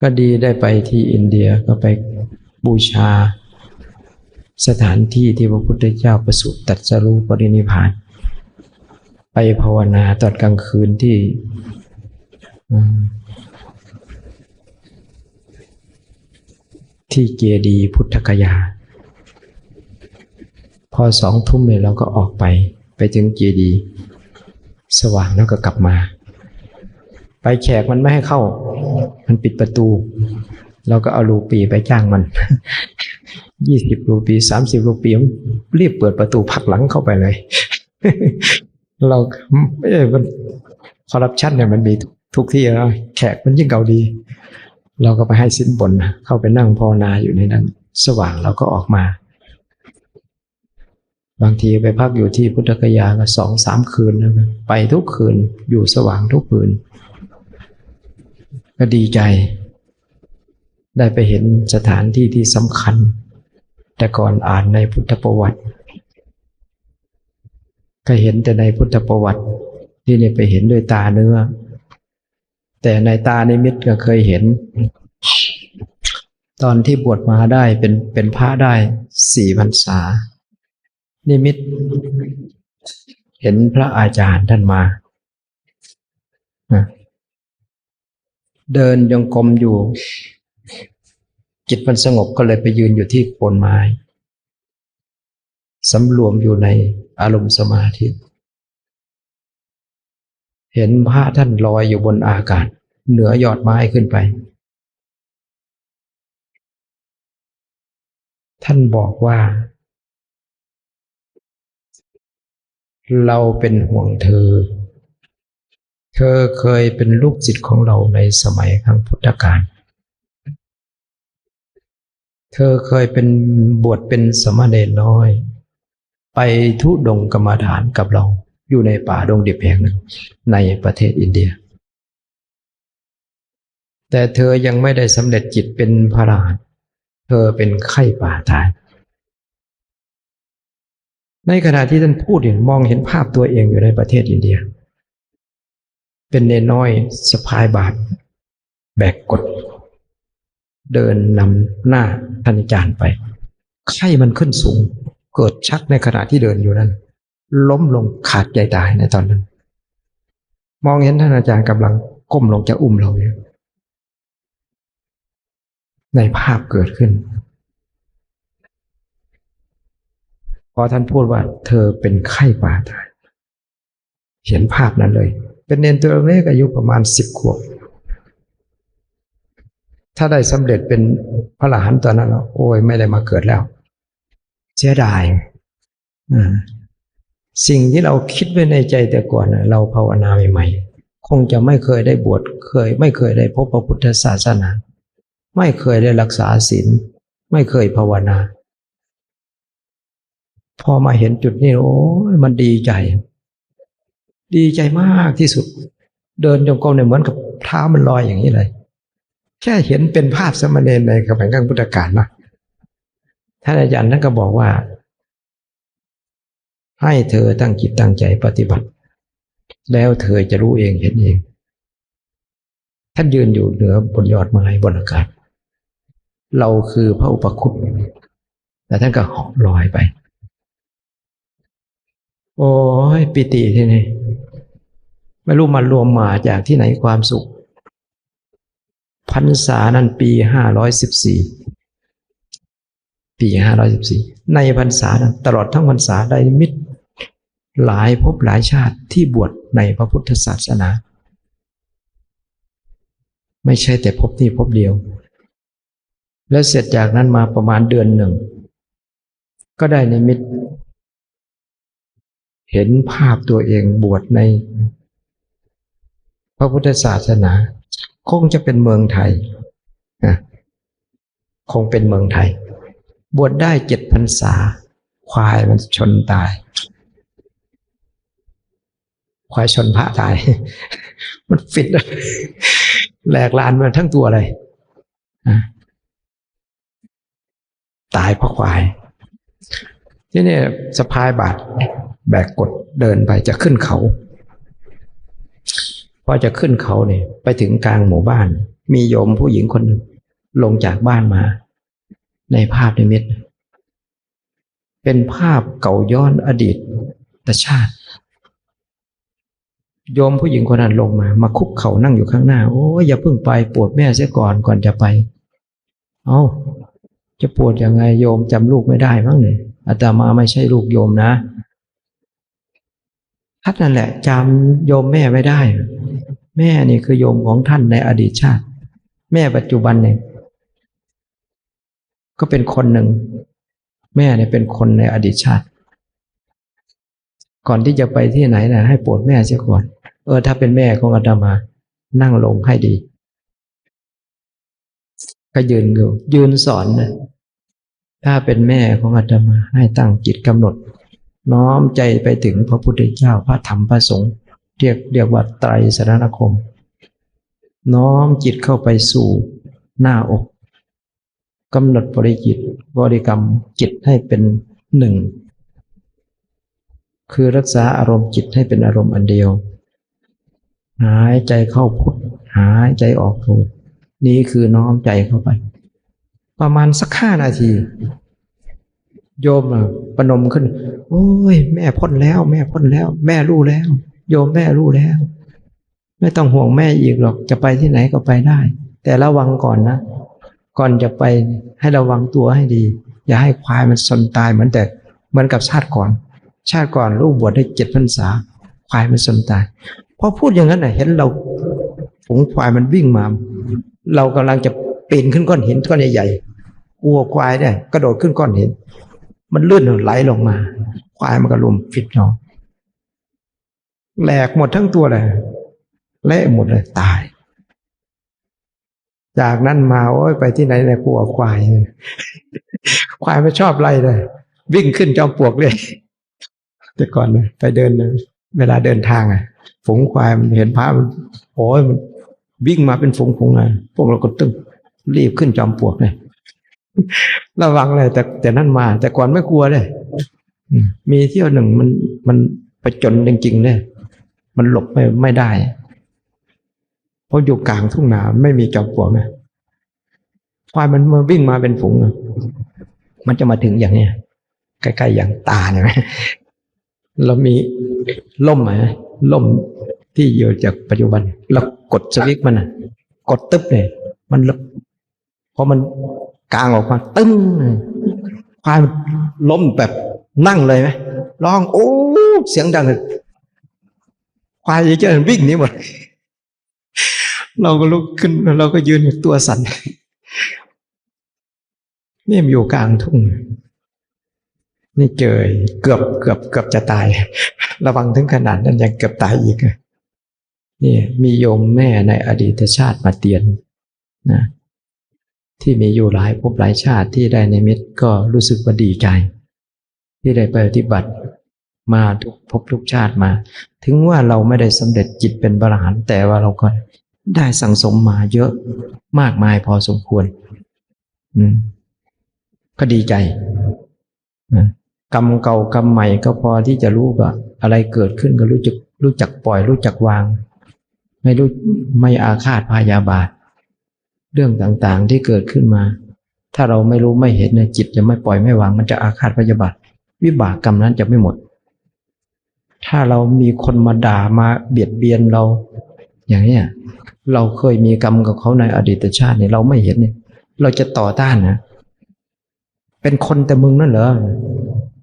ก็ดีได้ไปที่อินเดียก็ไปบูชา สถานที่ที่พระพุทธเจ้าประสูติตรัสรู้ปรินิพาน ไปภาวนาตอนกลางคืนที่ที่เจดีย์พุทธกยา พอสองทุ่มเนี่ยเราก็ออกไป ไปถึงเจดีย์สว่างแล้วก็กลับมา ไปแขกมันไม่ให้เข้า มันปิดประตู เราก็เอารูปีไปจ้างมันยี่สิบรูปีสามสิบรูปีมันรีบเปิดประตูผักหลังเข้าไปเลย เราไม่ใช่มันคอร์รัปชันเนี่ยมันมีทุกที่แล้วแขกมันยิ่งเก่าดี เราก็ไปให้สินบน เข้าไปนั่งภาวนาอยู่ในนั้น สว่างเราก็ออกมา บางทีไปพักอยู่ที่พุทธกยาก็สองสามคืนนะไปทุกคืนอยู่สว่างทุกคืน ก็ดีใจ ได้ไปเห็นสถานที่ที่สำคัญ แต่ก่อนอ่านในพุทธประวัติ ก็เห็นแต่ในพุทธประวัติที่นี่ไปเห็นด้วยตาเนื้อ แต่ในตาในมิตก็เคยเห็น ตอนที่บวชมาได้เป็นเป็นพระได้สี่พรรษา นิมิต เห็นพระอาจารย์ท่านมา เดินยงกรมอยู่ จิตมันสงบก็เลยไปยืนอยู่ที่โคนไม้สำรวมอยู่ในอารมณ์สมาธิ เห็นพระท่านลอยอยู่บนอากาศ เหนือยอดไม้ขึ้นไป ท่านบอกว่า เราเป็นห่วงเธอ ธอเคยเป็นลูกศิษย์ของเราในสมัยครั้งพุทธกาล เธอเคยเป็นบวชเป็นสมณเณรน้อย ไปทุดงกรรมฐานกับเราอยู่ในป่าดงดิบแห่งหนึ่งในประเทศอินเดีย แต่เธอยังไม่ได้สำเร็จจิตเป็นพระรหันต์เธอเป็นไข้ป่าตาย ในขณะที่ท่านพูดเห็นมองเห็นภาพตัวเองอยู่ในประเทศอินเดีย เป็นเนน้อยสะพายบาท แบกกด เดินนำหน้าท่านอาจารย์ไป ไข้มันขึ้นสูง เกิดชักในขณะที่เดินอยู่นั้น ล้มลงขาดใจตายในตอนนั้น มองเห็นท่านอาจารย์กำลังก้มลงจะอุ้มเราอยู่ในภาพเกิดขึ้น พอท่านพูดว่า เธอเป็นไข้ป่าตาย เห็นภาพนั้นเลย เป็นเนนตัวเล็กอายุประมาณสิบขวบ ถ้าได้สำเร็จเป็นพระอรหันตอนนั้นโอ้ยไม่ได้มาเกิดแล้ว เสียดายสิ่งที่เราคิดไว้ในใจแต่ก่อนเราภาวนาใหม่ๆ คงจะไม่เคยได้บวชเคย ไม่เคยได้พบพระพุทธศาสนา ไม่เคยได้รักษาศีลไม่เคยภาวนา พอมาเห็นจุดนี้โอ้ยมันดีใจ ดีใจมากที่สุด เดินจงกรมเนี่ยเหมือนกับเท้ามันลอยอย่างนี้เลย แค่เห็นเป็นภาพสมณเณรในกระแผงกังพุทธการนะท่านอาจารย์ท่านก็บอกว่า ให้เธอตั้งจิตตั้งใจปฏิบัติ แล้วเธอจะรู้เองเห็นเองท่านยืนอยู่เหนือบนยอดไม้บนอากาศ เราคือพระอุปคุตแต่ท่านก็หาะลอยไป โอ้ยปิติที่นี่ ไม่รู้มารวมมาจากที่ไหนความสุขพรรษานั้นปีห้าร้อยสิบสี่ปีห้าร้อยสิบสี่ในพรรษานั้นตลอดทั้งพรรษาได้มิตร หลายภพหลายชาติที่บวชในพระพุทธศาสนา ไม่ใช่แต่พบนี้พบเดียว แล้วเสร็จจากนั้นมาประมาณเดือนหนึ่ง ก็ได้ในมิตร เห็นภาพตัวเองบวชใน พระพุทธศาสนา คงจะเป็นเมืองไทยนะคงเป็นเมืองไทย บวชได้เจ็ดพรรษา ควายมันชนตาย ควายชนพระตาย มันฟิตแหลกลานมาทั้งตัวเลยตายเพราะควาย ที่นี่สะพายบาทแบกกดเดินไปจะขึ้นเขา ออจะขึ้นเขาเนี่ยไปถึงกลางหมู่บ้าน มีโยมผู้หญิงคนหนึ่งลงจากบ้านมา ในภาพนิมิตเป็นภาพเก่าย้อนอดีตตชาติ โยมผู้หญิงคนนั้นลงมา มาคุกเข่านั่งอยู่ข้างหน้า โอ้ยอย่าเพิ่งไปปวดแม่เสียก่อนก่อนจะไป เอา้าจะปวดยังไงโยมจำลูกไม่ได้มั้งเนี่ยอาตมาไม่ใช่ลูกโยมนะ ท่านนั่นแหละจำโยมแม่ไม่ได้ แม่นี่คือโยมของท่านในอดีตชาติ แม่ปัจจุบันเนี่ยก็เป็นคนหนึ่ง แม่เนี่ยเป็นคนในอดีตชาติ ก่อนที่จะไปที่ไหนนะให้โปรดแม่เสียก่อน เออ ถ้าเป็นแม่ของอาตมา นั่งลงให้ดี ก็ยืนอยู่ยืนสอนนะถ้าเป็นแม่ของอาตมาให้ตั้งจิตกำหนด น้อมใจไปถึงพระพุทธเจ้าพระธรรมพระสงฆ์เรียกเรียกว่าไตรสรณคม น้อมจิตเข้าไปสู่หน้าอกกำหนดบริจิตบริกรรมจิตให้เป็นหนึ่ง คือรักษาอารมณ์จิตให้เป็นอารมณ์อันเดียว หายใจเข้าพุทหายใจออกโทนี่คือน้อมใจเข้าไป ประมาณสักห้านาที โยมประนมขึ้น โอ้ย แม่พ้นแล้ว แม่พ้นแล้ว แม่รู้แล้ว โยมแม่รู้แล้ว ไม่ต้องห่วงแม่อีกหรอก จะไปที่ไหนก็ไปได้ แต่ระวังก่อนนะ ก่อนจะไปให้ระวังตัวให้ดี อย่าให้ควายมันสนตายเหมือนแต่เหมือนกับชาติก่อน ชาติก่อนลูกบวชได้เจ็ดพรรษา ควายมันสนตายพอพูดอย่างนั้นนะเห็นเราฝูงควายมันวิ่งมา เรากำลังจะปีนขึ้นก้อนหินก้อนใหญ่ๆกลัวควายเนี่ยกระโดดขึ้นก้อนหิน มันลื่นไหลลงมา ควายมันก็ลุมฟิดเนาะแหลกหมดทั้งตัวเลยเละหมดเลยตาย จากนั้นมาโอ้ยไปที่ไหนเนี่ยกลัวควาย ควายไม่ชอบไล่เลย วิ่งขึ้นจอมปลวกเลย แต่ก่อนไปเดินเลยเวลาเดินทางอะ ฝูงควายมันเห็นพระมันโอ้ยมันวิ่งมาเป็นฝูงฝูงไงพวกเราก็ตึ้งรีบขึ้นจอมปลวกเลย ระวังเลย แต่แต่นั่นมา แต่ก่อนไม่กลัวเลยมีเที่ยวหนึ่งมันมันไปจนจริงๆเลยมันหลบไม่ไม่ได้ เพราะอยู่กลางทุ่งนาไม่มีจอมปลวกนะควายมันมาวิ่งมาเป็นฝูงมันจะมาถึงอย่างเนี้ยใกล้ๆอย่างตาเนี่ยเรามีล่มไหมล่มที่อยู่จากปัจจุบันเรากดสวิตช์มันอะ กดตึ๊บเลยมันพอมัน กลางออกมาตึ้งควายมันล้มแบบนั่งเลยไหมร้องโอ้เสียงดังเลยควายเยอะวิ่งนี้หมดเราก็ลุกขึ้นเราก็ยืนตัวสั่นนี่มันอยู่กลางทุ่ง นี่เจอเกือบเกือบเกือบจะตาย ระวังถึงขนาดนั้นยังเกือบตายอีกนี่มีโยมแม่ในอดีตชาติมาเตียนนะ ที่มีอยู่หลายภพหลายชาติที่ได้ในมิตรก็รู้สึกว่าดีใจ ที่ได้ปฏิบัติมาทุกภพทุกชาติมา ถึงว่าเราไม่ได้สำเร็จจิตเป็นบรหันแต่ว่าเราก็ได้สั่งสมมาเยอะมากมายพอสมควร อืม ก็ดีใจนะกรรมเก่ากรรมใหม่ก็พอที่จะรู้ว่าอะไรเกิดขึ้นก็รู้จักรู้จักปล่อย รู้จักวาง ไม่รู้ไม่อาฆาตพยาบาท เรื่องต่างๆที่เกิดขึ้นมา ถ้าเราไม่รู้ไม่เห็นเนี่ยจิตจะไม่ปล่อยไม่วางมันจะอาฆาตพยาบาทวิบากกรรมนั้นจะไม่หมด ถ้าเรามีคนมาด่ามาเบียดเบียนเรา อย่างนี้เราเคยมีกรรมกับเขาในอดีตชาติเนี่ยเราไม่เห็นเนี่ย เราจะต่อต้านนะเป็นคนแต่มึงนั่นเหรอ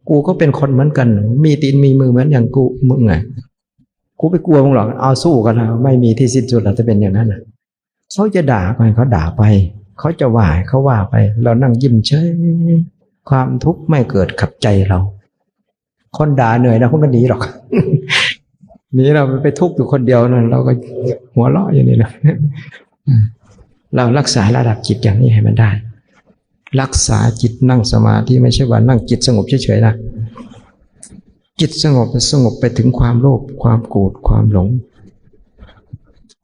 กูก็เป็นคนเหมือนกัน มีตีนมีมือเหมือนอย่างกูมึงไงกูไปกลัวมึงหรอกเอาสู้กันนะไม่มีที่สิ้นสุดเราจะเป็นอย่างนั้นนะ เขาจะด่าไปเขาด่าไป เขาจะว่าเขาว่าไป เรานั่งยิ้มเฉยความทุกข์ไม่เกิดขับใจเรา คนด่าเหนื่อยนะคนก็หนีหรอกหนีเราไปทุกข์อยู่คนเดียวนั่นเราก็หัวเราะอย่างนี้นะเรารักษาระดับจิตอย่างนี้ให้มันได้ รักษาจิตนั่งสมาธิไม่ใช่ว่านั่งจิตสงบเฉยๆนะจิตสงบสงบไปถึงความโลภความโกรธความหลง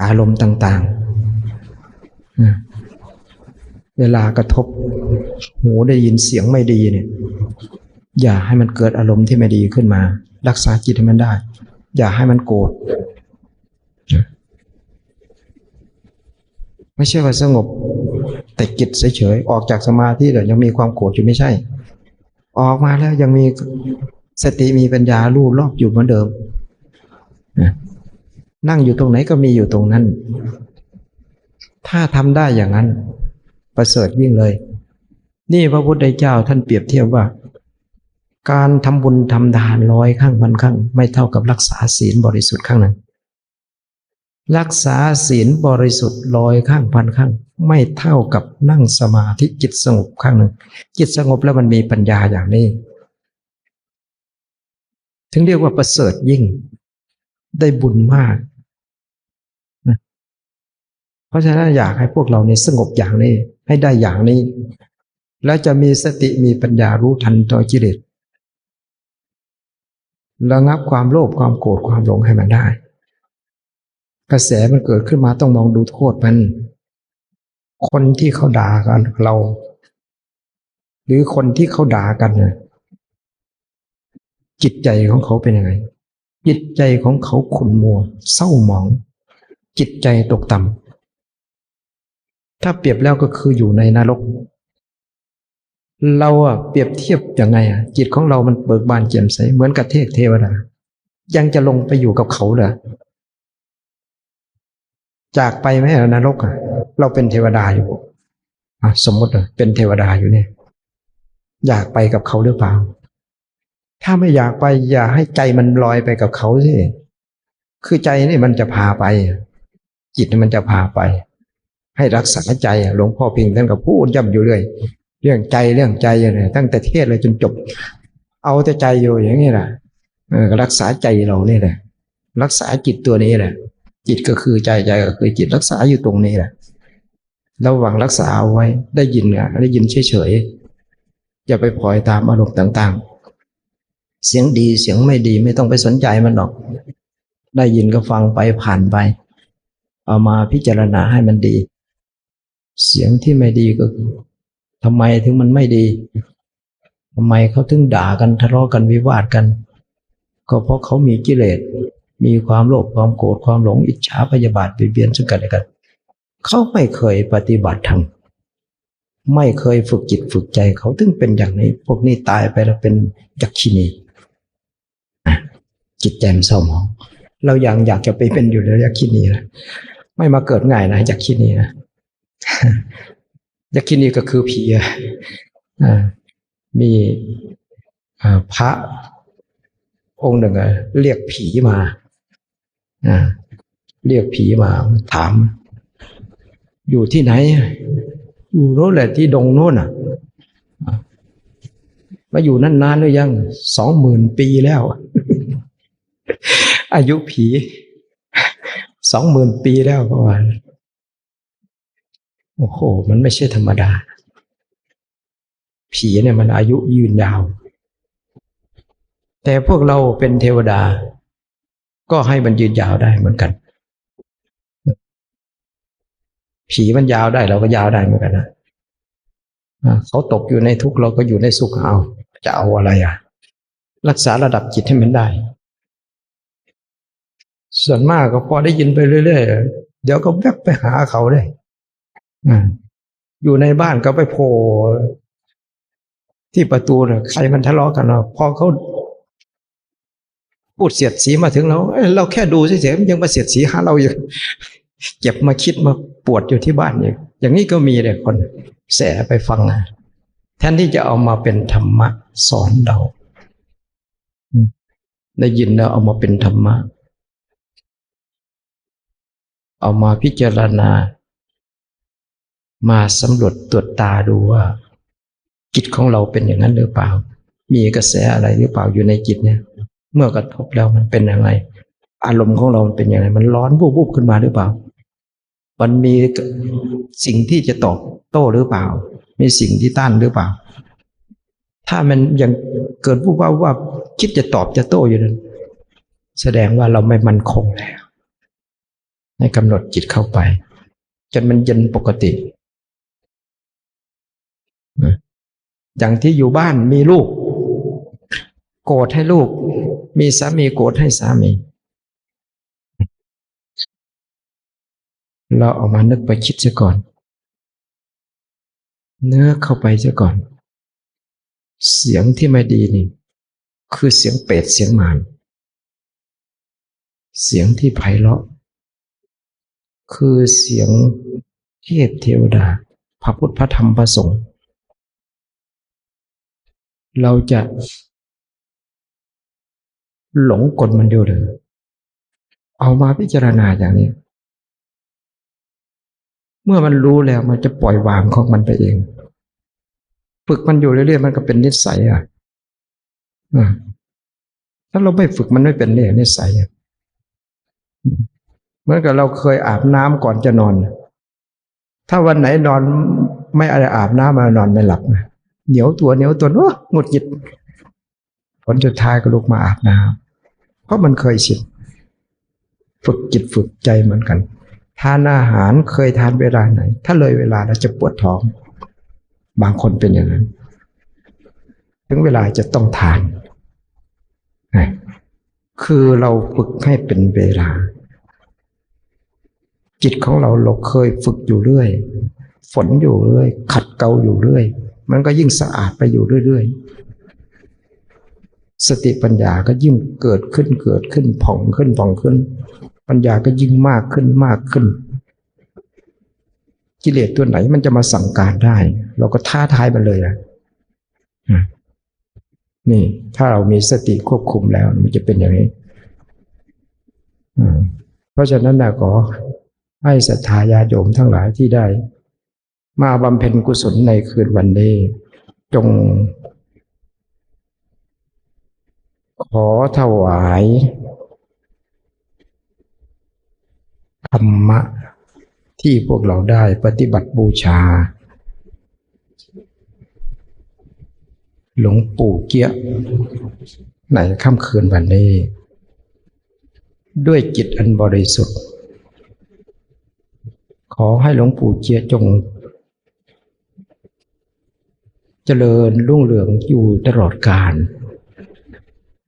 อารมณ์ต่างๆ เวลากระทบ หูได้ยินเสียงไม่ดีเนี่ย อย่าให้มันเกิดอารมณ์ที่ไม่ดีขึ้นมา รักษาจิตให้มันได้ อย่าให้มันโกรธไม่ใช่ว่าสงบ แต่จิตเฉยๆออกจากสมาธิแต่ยังมีความโกรธอยู่ไม่ใช่ ออกมาแล้วยังมีสติมีปัญญารู้รอบอยู่เหมือนเดิมนะนั่งอยู่ตรงไหนก็มีอยู่ตรงนั้น ถ้าทำได้อย่างนั้น ประเสริฐยิ่งเลย นี่พระพุทธเจ้าท่านเปรียบเทียบว่า การทำบุญทำทานร้อยครั้งพันครั้งไม่เท่ากับรักษาศีลบริสุทธิ์ครั้งหนึ่งรักษาศีลบริสุทธิ์ร้อยครั้งพันครั้งไม่เท่ากับนั่งสมาธิจิตสงบครั้งหนึ่งจิตสงบแล้วมันมีปัญญาอย่างนี้ ถึงเรียกว่าประเสริฐยิ่ง ได้บุญมาก เพราะฉะนั้นอยากให้พวกเราเนี่ยสงบอย่างนี้ให้ได้อย่างนี้ แล้วจะมีสติมีปัญญารู้ทันต่อกิเลสระงับความโลภความโกรธความหลงให้มันได้ กระแสมันเกิดขึ้นมาต้องมองดูโทษมัน คนที่เขาด่ากันเรา หรือคนที่เขาด่ากันเนี่ยจิตใจของเขาเป็นยังไง จิตใจของเขาขุ่นมัว เศร้าหมอง จิตใจตกต่ำ ถ้าเปรียบแล้วก็คืออยู่ในนรก เราอะเปรียบเทียบยังไงอะจิตของเรามันเบิกบานแจ่มใสเหมือนกับเทพเทวดายังจะลงไปอยู่กับเขาเหรอจากไปไหมนรกอะเราเป็นเทวดาอยู่อะสมมติเป็นเทวดาอยู่เนี่ย อยากไปกับเขาหรือเปล่า ถ้าไม่อยากไปอย่าให้ใจมันลอยไปกับเขาสิคือใจนี่มันจะพาไป จิตนี่มันจะพาไป ให้รักษาใจหลวงพ่อพิงท่านก็พูดย้ำอยู่เรื่อยเรื่องใจเรื่องใจอย่างนี้ตั้งแต่เทศเลยจนจบ เอาแต่ใจอยู่อย่างนี้แหละรักษาใจเราเนี่ยแหละรักษาจิตตัวนี้แหละ จิตก็คือใจใจก็คือจิตรักษาอยู่ตรงนี้แหละระวังรักษาเอาไว้ได้ยินอะได้ยินเฉยๆอย่าไปปล่อยตามอารมณ์ต่างๆ เสียงดีเสียงไม่ดีไม่ต้องไปสนใจมันหรอก ได้ยินก็ฟังไปผ่านไป เอามาพิจารณาให้มันดี สียงที่ไม่ดีก็คือทำไมถึงมันไม่ดีทำไมเขาถึงด่ากันทะเลาะกันวิวาทกัน ก็เพราะเขามีกิเลสมีความโลภความโกรธความหลงอิจฉาพยาบาทเบียดเบียนซึ่งกันและกัน เขาไม่เคยปฏิบัติธรรมไม่เคยฝึกจิตฝึกใจเขาถึงเป็นอย่างนี้ พวกนี้ตายไปแล้วเป็นยักษินีจิตใจมันเศร้าหมอง เรายังอยากจะไปเป็นอยู่แล้วยักษินีนะไม่มาเกิดง่ายนะยักษินีนะ ยักษินีก็คือผีมีพระองค์หนึ่งเรียกผีมาเรียกผีมาถาม อยู่ที่ไหน อยู่โน่นแหละที่ดงโน่นอะมาอยู่นั่นนานหรือยังสองหมื่นปีแล้ว อายุผีสองหมื่นปีแล้วประมาณ โอ้โห มันไม่ใช่ธรรมดา ผีเนี่ยมันอายุยืนยาว แต่พวกเราเป็นเทวดา ก็ให้มันยืนยาวได้เหมือนกัน ผีมันยาวได้เราก็ยาวได้เหมือนกันนะเขาตกอยู่ในทุกข์เราก็อยู่ในสุขเอา จะเอาอะไรอะ รักษาระดับจิตให้มันได้ ส่วนมากก็พอได้ยินไปเรื่อยๆ เดี๋ยวก็แวบไปหาเขาได้ อยู่ในบ้านก็ไปโผล่ที่ประตูเนี่ยใครมันทะเลาะกันเนาะพอเขาพูดเสียดสีมาถึงเราเเราแค่ดูเฉยๆมันยังมาเสียดสีหาเราอยู่เจ็บมาคิดมาปวดอยู่ที่บ้านอยู่อย่างนี้ก็มีเลยคนแสไปฟังนะแทนที่จะเอามาเป็นธรรมะสอนเราได้ยินแล้วเอามาเป็นธรรมะ เอามาพิจารณา มาสำรวจตรวจตาดูว่า จิตของเราเป็นอย่างนั้นหรือเปล่า มีกระแสอะไรหรือเปล่าอยู่ในจิตเนี่ย เมื่อกระทบแล้วมันเป็นยังไง อารมณ์ของเรามันเป็นยังไง มันร้อนวูบวูบขึ้นมาหรือเปล่า มันมีสิ่งที่จะตอบโต้หรือเปล่า มีสิ่งที่ต้านหรือเปล่า ถ้ามันยังเกิดวูบว่าบว่าคิดจะตอบจะโต้อยู่นั้น แสดงว่าเราไม่มั่นคงแล้วให้กำหนดจิตเข้าไปจนมันเย็นปกติ อย่างที่อยู่บ้านมีลูก โกรธให้ลูก มีสามีโกรธให้สามี เราเอามานึกไปคิดเสียก่อน เนื้อเข้าไปเสียก่อน เสียงที่ไม่ดีนี่ คือเสียงเปรตเสียงมารเสียงที่ไพเราะ คือเสียงเทพเทวดา พระพุทธพระธรรมพระสงฆ์ เราจะหลงกลมันอยู่เลยเอามาพิจารณาอย่างนี้ เมื่อมันรู้แล้วมันจะปล่อยวางของมันไปเอง ฝึกมันอยู่เรื่อยๆมันก็เป็นนิสัยอะถ้าเราไม่ฝึกมันไม่เป็นเนี่ยนิสัยเหมือนกับเราเคยอาบน้ำก่อนจะนอน ถ้าวันไหนนอนไม่อะไรอาบน้ำมานอนไม่หลับนะ เหนียวตัวเหนียวตัวโอ้หงุดหงิดผลสุดท้ายก็ลุกมาอาบน้ำเพราะมันเคยชินฝึกจิตฝึกใจเหมือนกัน ทานอาหารเคยทานเวลาไหน ถ้าเลยเวลาแล้วจะปวดท้อง บางคนเป็นอย่างนั้น ถึงเวลาจะต้องทาน คือเราฝึกให้เป็นเวลา จิตของเราเราเคยฝึกอยู่เรื่อย ฝนอยู่เรื่อย ขัดเกลาอยู่เรื่อย มันก็ยิ่งสะอาดไปอยู่เรื่อยๆ สติปัญญาก็ยิ่งเกิดขึ้นเกิดขึ้นผ่องขึ้นผ่องขึ้น ปัญญาก็ยิ่งมากขึ้นมากขึ้น กิเลสตัวไหนมันจะมาสั่งการได้ เราก็ท้าทายมันเลยนะนี่ ถ้าเรามีสติควบคุมแล้ว มันจะเป็นอย่างนี้เพราะฉะนั้นนะขอให้ศรัทธาญาโยมทั้งหลายที่ได้ มาบำเพ็ญกุศลในคืนวันนี้ จง ขอถวายธรรมะที่พวกเราได้ปฏิบัติบูชา หลวงปู่เกี้ยในค่ำคืนวันนี้ ด้วยจิตอันบริสุทธิ์ ขอให้หลวงปู่เจียจง เจริญรุ่งเรืองอยู่ตลอดกาล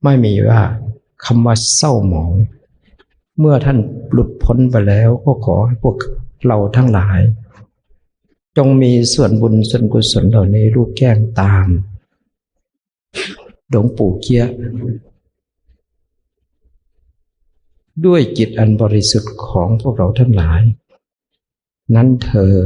ไม่มีว่าคำว่าเศร้าหมอง เมื่อท่านหลุดพ้นไปแล้วก็ขอให้พวกเราทั้งหลาย จงมีส่วนบุญส่วนกุศลเหล่านี้รูปแก้งตามหลวงปู่เกี้ยด้วยจิตอันบริสุทธิ์ของพวกเราทั้งหลาย นั้นเธอ